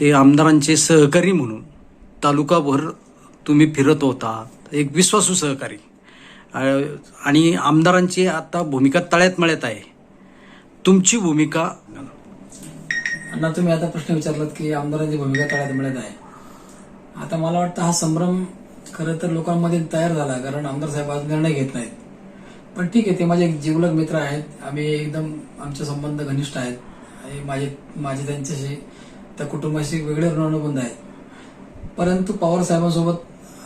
ते आमदारांचे सहकारी म्हणून तालुकाभर तुम्ही फिरत होता. एक विश्वासू सहकारी. आणि आमदारांची आता भूमिका तळ्यात मळ्यात आहे. तुमची भूमिका? ना तुम्ही आता प्रश्न विचारलात की आमदारांची भूमिका तळ्यात मिळत आहे. आता मला वाटतं हा संभ्रम खरं तर लोकांमध्ये तयार झाला कारण आमदार साहेब आज निर्णय घेत नाहीत. पण ठीक आहे ते माझे एक जीवलग मित्र आहेत. आम्ही एकदम आमचे संबंध घनिष्ठ आहेत. आणि माझे माझे त्यांच्याशी त्या कुटुंबाशी वेगळे ऋणानुबंध आहेत. परंतु पवार साहेबांसोबत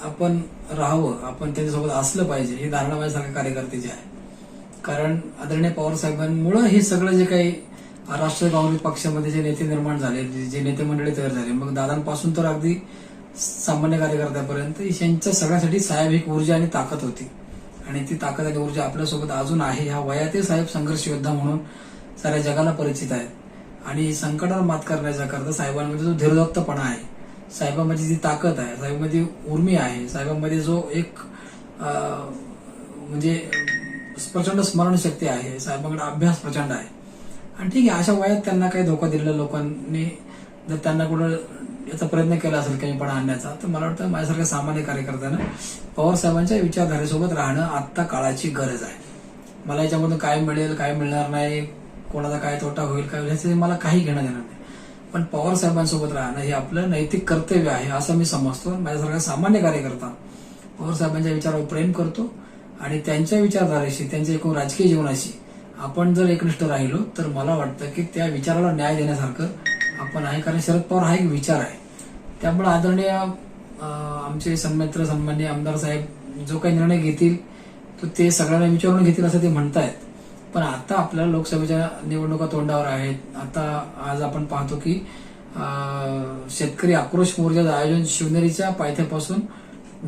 आपण राहावं आपण त्यांच्यासोबत असलं पाहिजे ही धारणा माझ्यासारख्या कार्यकर्त्याची आहे. कारण आदरणीय पवार साहेबांमुळं हे सगळं जे काही राष्ट्रीय काँग्रेस पक्षामध्ये जे नेते निर्माण झाले जे जे नेते मंडळी तयार झाले मग दादांपासून तर अगदी सामान्य कार्यकर्त्यापर्यंत यांच्या सगळ्यासाठी साहेब एक ऊर्जा आणि ताकद होती. आणि ती ताकद आणि ऊर्जा आपल्यासोबत अजून आहे. ह्या वयातील साहेब संघर्ष योद्धा म्हणून साऱ्या जगाला परिचित आहेत. आणि संकटावर मात करण्याच्या करता साहेबांमध्ये जो धीरदत्तपणा आहे साहेबांमध्ये जी ताकद आहे साहेबांमध्ये उर्मी आहे साहेबांमध्ये जो एक म्हणजे प्रचंड स्मरणशक्ती आहे साहेबांकडे अभ्यास प्रचंड आहे. आणि ठीक आहे अशा वयात त्यांना काही धोका दिलेला लोकांनी जर त्यांना कुठं याचा प्रयत्न केला असेल कमीपणा आणण्याचा तर मला वाटतं माझ्यासारख्या सामान्य कार्यकर्त्यानं पवार साहेबांच्या विचारधारेसोबत राहणं आत्ता काळाची गरज आहे. मला याच्यामधून काय मिळेल काय मिळणार नाही कोणाचा काय तोटा होईल काय होईल ह्याचं मला काही घेणं देणार नाही. पण पवार साहेबांसोबत राहणं हे आपलं नैतिक कर्तव्य आहे असं मी समजतो. माझ्यासारखा सामान्य कार्यकर्ता पवार साहेबांच्या विचारावर प्रेम करतो आणि त्यांच्या विचारधारेशी त्यांच्या एकूण राजकीय जीवनाशी आपण जर एकनिष्ठ राहिलो तर मला वाटतं की त्या विचाराला न्याय देण्यासारखं आपण आहे. कारण शरद पवार हा एक विचार आहे. त्यामुळे आदरणीय आमचे सन्मित्र सन्मान्य आमदार साहेब जो काही निर्णय घेतील तो ते सगळ्यांना विचारून घेतील असं ते म्हणतायत. पण आता आपल्या लोकसभेच्या निवडणुका तोंडावर आहेत. आता आज आपण पाहतो की शेतकरी आक्रोश मोर्चाचं आयोजन शिवनेरीच्या पायथ्यापासून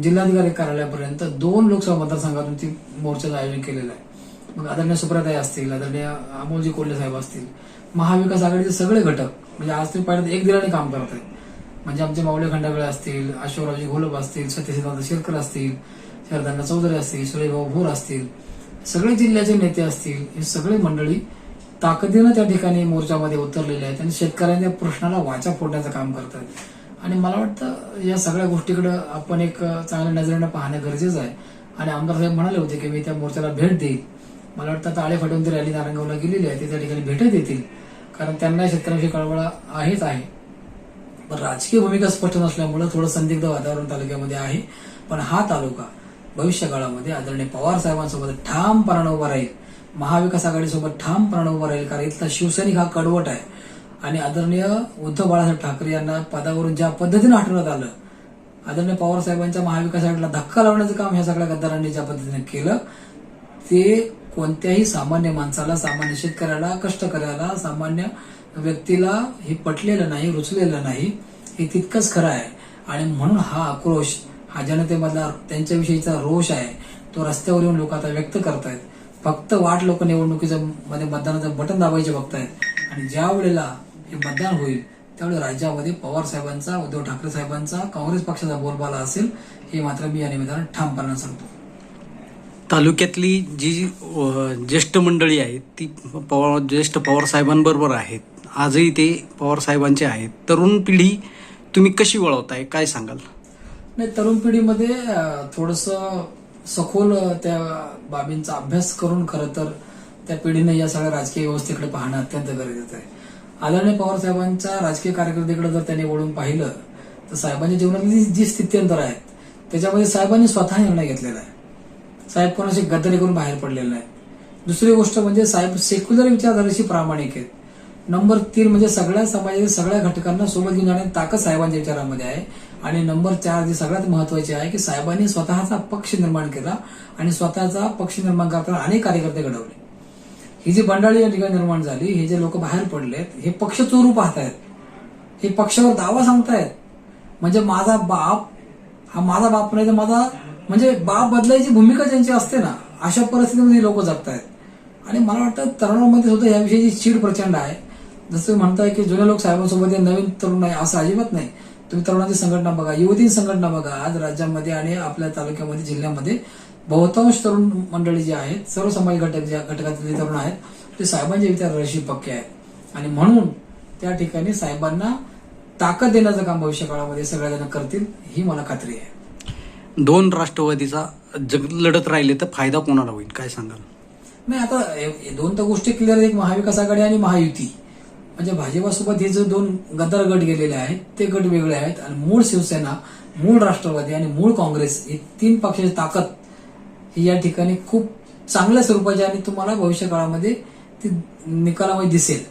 जिल्हाधिकारी कार्यालयापर्यंत दोन लोकसभा मतदारसंघातून ती मोर्चाचं आयोजन केलेलं आहे. मग आदरणीय सुप्रताई असतील आदरणीय अमोलजी कोल्हे साहेब असतील महाविकास आघाडीचे सगळे घटक म्हणजे आज तुम्ही पाहिलं एक दिलाने काम करत आहेत. म्हणजे आमचे माऊले खंडागळे असतील अशोकरावजी घोलप असतील सत्यसिद्धांत शेरकर असतील शरदांना चौधरी असतील सुरेशभाऊ भोर असतील सगळे जिल्ह्याचे नेते असतील हे सगळे मंडळी ताकदीनं त्या ठिकाणी मोर्चामध्ये उतरलेले आहेत आणि शेतकऱ्यांच्या प्रश्नाला वाचा फोडण्याचं काम करतात आणि मला वाटतं या सगळ्या गोष्टीकडे आपण एक चांगल्या नजरेनं पाहणं गरजेचं आहे. आणि आमदार साहेब म्हणाले होते की मी त्या मोर्चाला भेट देईल मला वाटतं आता आळे फाटून ती रॅली नारंगावला गेलेली आहे ते त्या ठिकाणी भेटत देतील. कारण त्यांना शेतकऱ्यांची कळवळ आहेच आहे. पण राजकीय भूमिका स्पष्ट नसल्यामुळे थोडं संदिग्ध वातावरण तालुक्यामध्ये आहे. पण हा तालुका भविष्य काळामध्ये आदरणीय पवार साहेबांसोबत ठामपणानं उभा राहील. महाविकास आघाडीसोबत ठामपणानं उभा राहील कारण इथला शिवसैनिक हा कडवट आहे. आणि आदरणीय उद्धव बाळासाहेब ठाकरे यांना पदावरून ज्या पद्धतीनं हटवण्यात आलं आदरणीय पवार साहेबांच्या महाविकास आघाडीला धक्का लावण्याचं काम ह्या सगळ्या गद्दारांनी ज्या पद्धतीने केलं ते कोणत्याही सामान्य माणसाला सामान्य शेतकऱ्याला कष्टकऱ्याला सामान्य व्यक्तीला हे पटलेलं नाही रुचलेलं नाही हे तितकंच खरं आहे. आणि म्हणून हा आक्रोश हा जनतेमधला त्यांच्याविषयीचा रोष आहे तो रस्त्यावर येऊन लोक आता व्यक्त करतायत. फक्त वाट लोक निवडणुकीचं मध्ये मतदानाचं बटन दाबायचे बघतायत. आणि ज्या वेळेला हे मतदान होईल त्यावेळी राज्यामध्ये पवार साहेबांचा उद्धव ठाकरे साहेबांचा काँग्रेस पक्षाचा बोलबाला असेल हे मात्र मी या निमित्तानं ठामपणानं सांगतो. तालुक्यातली जी ज्येष्ठ मंडळी आहेत ती पवार ज्येष्ठ पवार साहेबांबरोबर आहेत. आजही ते पवार साहेबांचे आहेत. तरुण पिढी तुम्ही कशी वळवताय? काय सांगाल? नाही तरुण पिढीमध्ये थोडस सखोल त्या बाबींचा अभ्यास करून खरं तर त्या पिढीने या सगळ्या राजकीय व्यवस्थेकडे पाहणं अत्यंत गरजेचं आहे. आदरणीय पवार साहेबांच्या राजकीय कारकिर्दीकडे जर त्यांनी वळून पाहिलं तर साहेबांच्या जीवनातली जी स्थित्यंतर आहेत त्याच्यामध्ये साहेबांनी स्वतः निर्णय घेतलेला आहे. साहेब कोणाशी गद्दारी करून बाहेर पडलेले नाहीत. दुसरी गोष्ट म्हणजे साहेब सेक्युलर विचारधारेशी प्रामाणिक आहेत. नंबर तीन म्हणजे सगळ्या समाजातील सगळ्या घटकांना सोबत घेऊन जाण्याची ताकद साहेबांच्या विचारामध्ये आहे. आणि नंबर चार जी सगळ्यात महत्त्वाचे आहे की साहेबांनी स्वतःचा पक्ष निर्माण केला आणि स्वतःचा पक्ष निर्माण करताना अनेक कार्यकर्ते घडवले. ही जी बंडाळी या ठिकाणी निर्माण झाली हे जे लोक बाहेर पडलेत हे पक्ष चोरू पाहतायत. हे पक्षावर दावा सांगतायत. म्हणजे माझा बाप हा माझा बाप नाही तर माझा म्हणजे बाप बदलायची भूमिका ज्यांची असते ना अशा परिस्थितीमध्ये लोक जगतायत. आणि मला वाटतं तरुणांमध्ये सुद्धा याविषयीची चीड प्रचंड आहे जसं म्हणताय की जुने लोक साहेबांसोबत नवीन तरुण नाही असं अजिबात नाही. तुम्ही तरुणांची संघटना बघा युवती संघटना बघा आज राज्यामध्ये आणि आपल्या तालुक्यामध्ये जिल्ह्यामध्ये बहुतांश तरुण मंडळी जी आहेत सर्व समाज घटक ज्या घटकातले तरुण आहेत ते साहेबांच्या विचाराशी पक्के आहेत. आणि म्हणून त्या ठिकाणी साहेबांना ताकद देण्याचं काम भविष्य काळामध्ये सगळेजण करतील ही मला खात्री आहे. दोन राष्ट्रवादीचा जग लढत राहिले तर फायदा कोणाला होईल? काय सांगाल? नाही आता दोन तर गोष्टी क्लिअर आहेत. एक महाविकास आघाडी आणि महायुती. म्हणजे भाजपासोबत हे जे दोन गद्दार गट गेलेले आहेत ते गट वेगळे आहेत आणि मूळ शिवसेना मूळ राष्ट्रवादी आणि मूळ काँग्रेस ही तीन पक्षाची ताकद ही या ठिकाणी खूप चांगल्या स्वरूपाची आणि तुम्हाला भविष्य काळामध्ये ती निकालामध्ये दिसेल.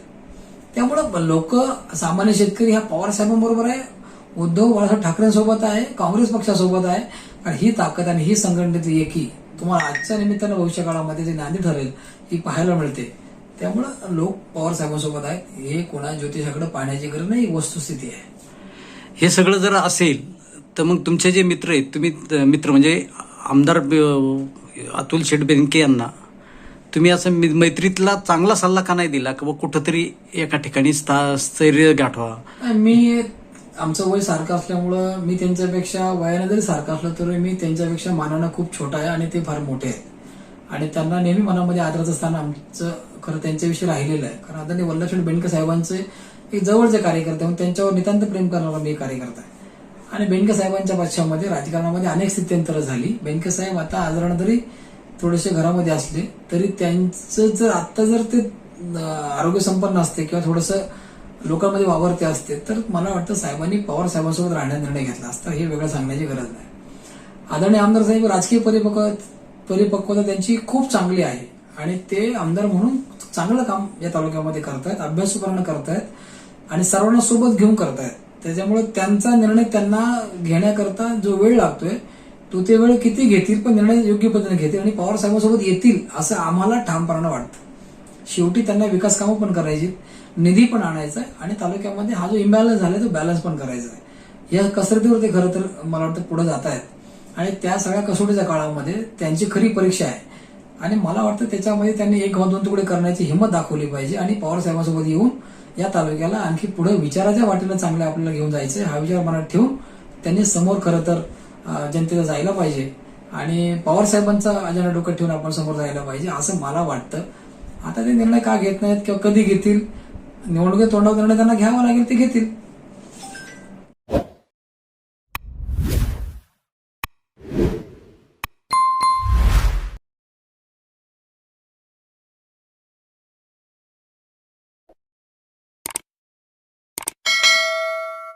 त्यामुळं लोक सामान्य शेतकरी ह्या पवार साहेबांबरोबर आहे उद्धव बाळासाहेब ठाकरेंसोबत आहे काँग्रेस पक्षासोबत आहे आणि ही ताकद आणि ही संघटनेतली एकी तुम्हाला आजच्या निमित्तानं भविष्य काळामध्ये जे नांदी ठरेल ही पाहायला मिळते. त्यामुळं लोक पवार साहेबांसोबत आहेत हे कोणा ज्योतिषाकडे पाहण्याची गरज नाही वस्तुस्थिती आहे. हे सगळं जर असेल तर मग तुमचे जे मित्र आहेत तुम्ही मित्र म्हणजे आमदार अतुल शेठ बेनके यांना तुम्ही असं मैत्रीतला चांगला सल्ला का नाही दिला? की बा कुठंतरी एका ठिकाणी स्था- स्थैर्य गाठवा? मी आमचं वय सारखं असल्यामुळं मी त्यांच्यापेक्षा वयानं जरी सारखं असलं तरी मी त्यांच्यापेक्षा मानानं खूप छोटा आहे आणि ते फार मोठे आहेत. आणि त्यांना नेहमी मनामध्ये आदराचं स्थान आमचं खरं त्यांच्याविषयी राहिलेलं आहे. कारण आदरणीय वल्लभशेठ बेंडके साहेबांचे एक जवळचे कार्यकर्ते म्हणून त्यांच्यावर नितांत प्रेम करणारा मी कार्यकर्ता आहे. आणि बेंडके साहेबांच्या पक्षामध्ये राजकारणामध्ये अनेक स्थित्यंतरं झाली. बेंडके साहेब आता आजारानं जरी थोडेसे घरामध्ये असले तरी त्यांचं जर आता जर ते आरोग्य संपन्न असते किंवा थोडंसं लोकांमध्ये वावरते असते तर मला वाटतं साहेबांनी पवार साहेबांसोबत राहण्याचा निर्णय घेतला असता हे वेगळं सांगण्याची गरज नाही. आदरणीय आमदार साहेब राजकीय परिपक्व परिपक्वता त्यांची खूप चांगली आहे. आणि ते आमदार म्हणून चांगलं काम या तालुक्यामध्ये करतायत अभ्यासपूर्ण करतायत आणि सर्वांना सोबत घेऊन करतायत. त्याच्यामुळे त्यांचा निर्णय त्यांना घेण्याकरता जो वेळ लागतोय तो ते वेळ किती घेतील पण निर्णय योग्य पद्धतीने घेतील आणि पवार साहेबांसोबत येतील असं आम्हाला ठामपणानं वाटतं. शेवटी त्यांना विकास कामं पण करायची निधी पण आणायचा आहे आणि तालुक्यामध्ये हा जो इम्बॅलन्स झालाय तो बॅलन्स पण करायचा आहे. या कसरतीवर ते खरं तर मला वाटतं पुढे जात आहेत आणि त्या सगळ्या कसोटीच्या काळामध्ये त्यांची खरी परीक्षा आहे. आणि मला वाटतं त्याच्यामध्ये त्यांनी एक किंवा दोन तुकडे करण्याची हिंमत दाखवली पाहिजे आणि पवार साहेबांसोबत येऊन या तालुक्याला आणखी पुढे विचाराच्या वाटेनं चांगल्या आपल्याला घेऊन जायचं हा विचार मनात ठेवून त्यांनी समोर खरं तर जनतेला जायला पाहिजे. आणि पवार साहेबांचा अजेंडा डोक्यात ठेवून आपण समोर जायला पाहिजे असं मला वाटतं. आता ते निर्णय का घेत नाहीत किंवा कधी घेतील? निवडणुकीत तोंडावर निर्णय त्यांना घ्यावा लागेल ते घेतील.